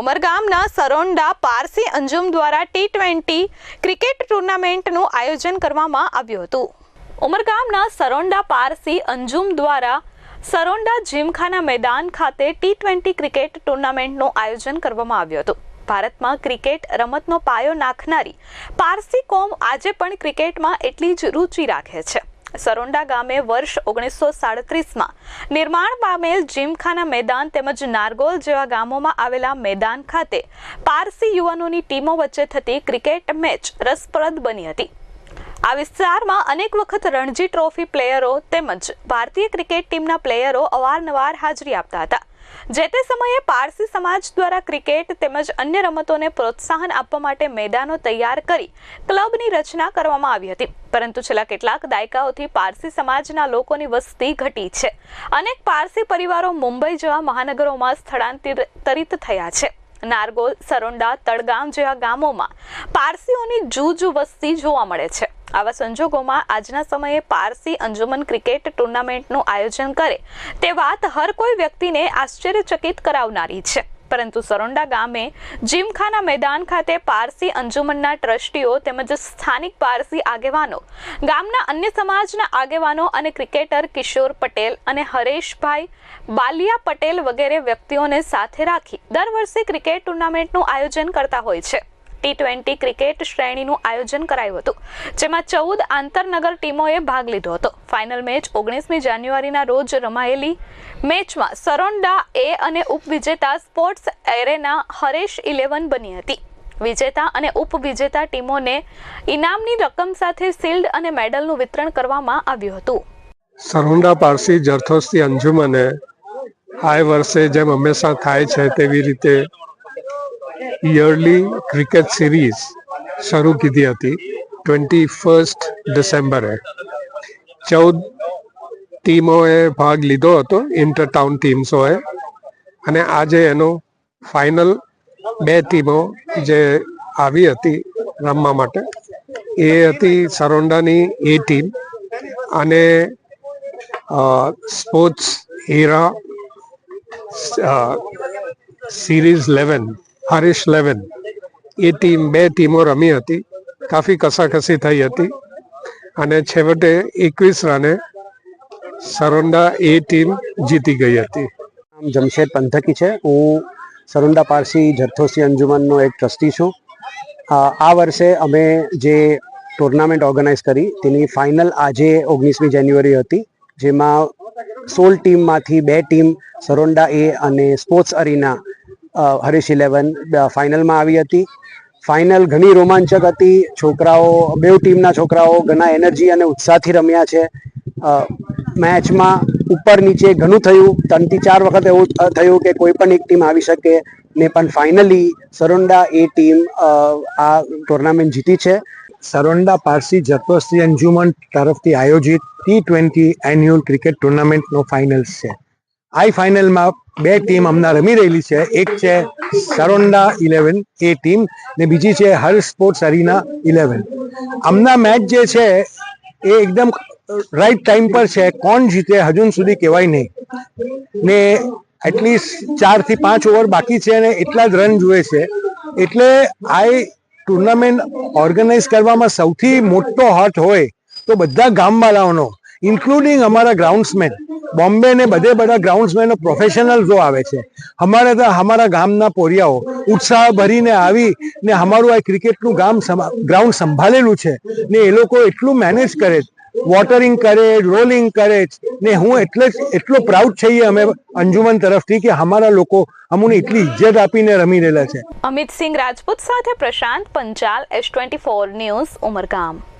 ઉમરગામના સરોંડા પારસી અંજુમ દ્વારા T twenty cricket ટુર્નામેન્ટનું આયોજન કરવામાં આવ્યું હતું. ઉમરગામના સરોંડા પારસી અંજુમ દ્વારા સરોંડા જીમખાના મેદાન ખાતે ટી ટ્વેન્ટી ક્રિકેટ ટુર્નામેન્ટનું આયોજન કરવામાં આવ્યું હતું. ભારતમાં ક્રિકેટ રમતનો પાયો નાખનારી પારસી કોમ આજે પણ ક્રિકેટમાં એટલી જ રુચિ રાખે છે. સરોંડા ગામે વર્ષ ઓગણીસો સાડત્રીસમાં નિર્માણ પામેલ જીમખાના મેદાન તેમજ નારગોલ જેવા ગામોમાં આવેલા મેદાન ખાતે પારસી યુવાનોની ટીમો વચ્ચે થતી ક્રિકેટ મેચ રસપ્રદ બની હતી. આ વિસ્તારમાં અનેક વખત રણજી ટ્રોફી પ્લેયરો તેમજ ભારતીય ક્રિકેટ ટીમના પ્લેયરો અવારનવાર હાજરી આપતા હતા. જે તે સમયે પારસી સમાજ દ્વારા ક્રિકેટ તેમજ અન્ય રમતોને પ્રોત્સાહન આપવા માટે મેદાનો તૈયાર કરી ક્લબની રચના કરવામાં આવી હતી. પરંતુ છેલ્લા કેટલાક દાયકાઓથી પારસી સમાજના લોકોની વસ્તી ઘટી છે. અનેક પારસી પરિવારો મુંબઈ જેવા મહાનગરોમાં સ્થળાંતરિત થયા છે. નારગોલ, સરોંડા, તળગામ જેવા ગામોમાં પારસીઓની જૂજ વસ્તી જોવા મળે છે. આવા સંજોગોમાં આજના સમયે પારસી અંજુમન ક્રિકેટ ટુર્નામેન્ટનું આયોજન કરે તે વાત હર કોઈ વ્યક્તિને આશ્ચર્યચકિત કરાવનારી છે. પરંતુ સરોંડા ગામે જીમખાના મેદાન ખાતે પારસી અંજુમનના ટ્રસ્ટીઓ તેમજ સ્થાનિક પારસી આગેવાનો, ગામના અન્ય સમાજના આગેવાનો અને ક્રિકેટર કિશોર પટેલ અને હરેશભાઈ બાલિયા પટેલ વગેરે વ્યક્તિઓને સાથે રાખી દર વર્ષે ક્રિકેટ ટુર્નામેન્ટનું આયોજન કરતા હોય છે. ટી ટ્વેન્ટી ક્રિકેટ શ્રેણીનું આયોજન કરાયું હતું, જેમાં ચૌદ આંતરનગર ટીમોએ ભાગ લીધો હતો. ફાઇનલ મેચ ઓગણીસમી જાન્યુઆરીના રોજ રમાયેલી મેચમાં સરોન્ડા એ અને ઉપવિજેતા સ્પોર્ટ્સ એરેના હરેશ ઇલેવન બની હતી. વિજેતા અને ઉપવિજેતા ટીમોને ઇનામની રકમ સાથે શિલ્ડ અને મેડલનું વિતરણ કરવામાં આવ્યું હતું. સરોંડા પારસી જરથોસ્તી અંજુમને આ વર્ષે જેમ હંમેશા થાય છે તેવી રીતે યરલી ક્રિકેટ સિરીઝ શરૂ કીધી હતી ટ્વેન્ટી ફર્સ્ટ ડિસેમ્બરે ચૌદ ટીમોએ ભાગ લીધો હતો ઇન્ટર ટાઉન ટીમ્સોએ અને આજે એનો ફાઇનલ બે ટીમો જે આવી હતી રમવા માટે એ હતી સરોંડાની એ ટીમ અને સ્પોર્ટ્સ હીરા series eleven Harish eleven. A team, બે ટીમો રમી હતી. કાફી કસાકસી થઈ હતી. અને છેવટે એકવીસ રને સરોંડા એ ટીમ જીતી ગઈ હતી. નામ જમશેદ પંથકી છે. હું સરુંડા પારસી જથ્થોસી અંજુમનનો એક ટ્રસ્ટી છું. આ વર્ષે અમે જે ટુર્નામેન્ટ ઓર્ગેનાઇઝ કરી, તેની ફાઇનલ આજે ઓગણીસમી જાન્યુઆરી હતી, જેમાં સોળ ટીમમાંથી બે ટીમ સરોંડા એ અને સ્પોર્ટ્સ અરીના હરીશ ઇલેવન ફાઇનલમાં આવી હતી. ફાઇનલ ઘણી રોમાંચક હતી. છોકરાઓ, બેઉ ટીમના છોકરાઓ ઘણા એનર્જી અને ઉત્સાહથી રમ્યા છે. મેચમાં ઉપર નીચે ઘણું થયું. ત્રણથી ચાર વખત એવું થયું કે કોઈ પણ એક ટીમ આવી શકે. ને પણ ફાઇનલી સરોંડા એ ટીમ આ ટુર્નામેન્ટ જીતી છે. સરોંડા પારસી જતવસ્તી અંજુમન તરફથી આયોજિત ટી ટ્વેન્ટી એન્યુઅલ ક્રિકેટ ટુર્નામેન્ટનો ફાઇનલ્સ છે. આ ફાઇનલમાં બે ટીમ હમણાં રમી રહેલી છે. એક છે સરોન્ડા ઇલેવન એ ટીમ ને બીજી છે હર સ્પોર્ટ્સ અરીના ઇલેવન હમણાં મેચ જે છે, એ એકદમ રાઈટ ટાઈમ પર છે. કોણ જીતે હજુ સુધી કહેવાય નહીં. ને એટલીસ્ટ ચારથી પાંચ ઓવર બાકી છે અને એટલા જ રન જોઈએ છે. એટલે આ ટુર્નામેન્ટ ઓર્ગેનાઇઝ કરવામાં સૌથી મોટો હર્ટ હોય તો બધા ગામવાળાઓનો ઇન્ક્લુડિંગ અમારા ગ્રાઉન્ડ્સમેન બોમ્બે ને બધે બધા ગ્રાઉન્ડ્સમેન પ્રોફેશનલ્સો આવે છે. અમારે તો અમારા ગામના પોરિયાઓ ઉત્સાહ ભરીને આવી ને અમારું આ ક્રિકેટનું ગામ ગ્રાઉન્ડ સંભાળેલું છે ને એ લોકો એટલું મેનેજ કરે વોટરિંગ કરે રોલિંગ કરે ને હું એટલે જ, એટલો પ્રાઉડ છીએ અમે અંજુમન તરફથી કે અમારા લોકો અમને એટલી ઇજ્જત આપીને રમી રહેલા છે. અમિત સિંહ રાજપૂત સાથે Prashant Panchal S twenty four news Umargam.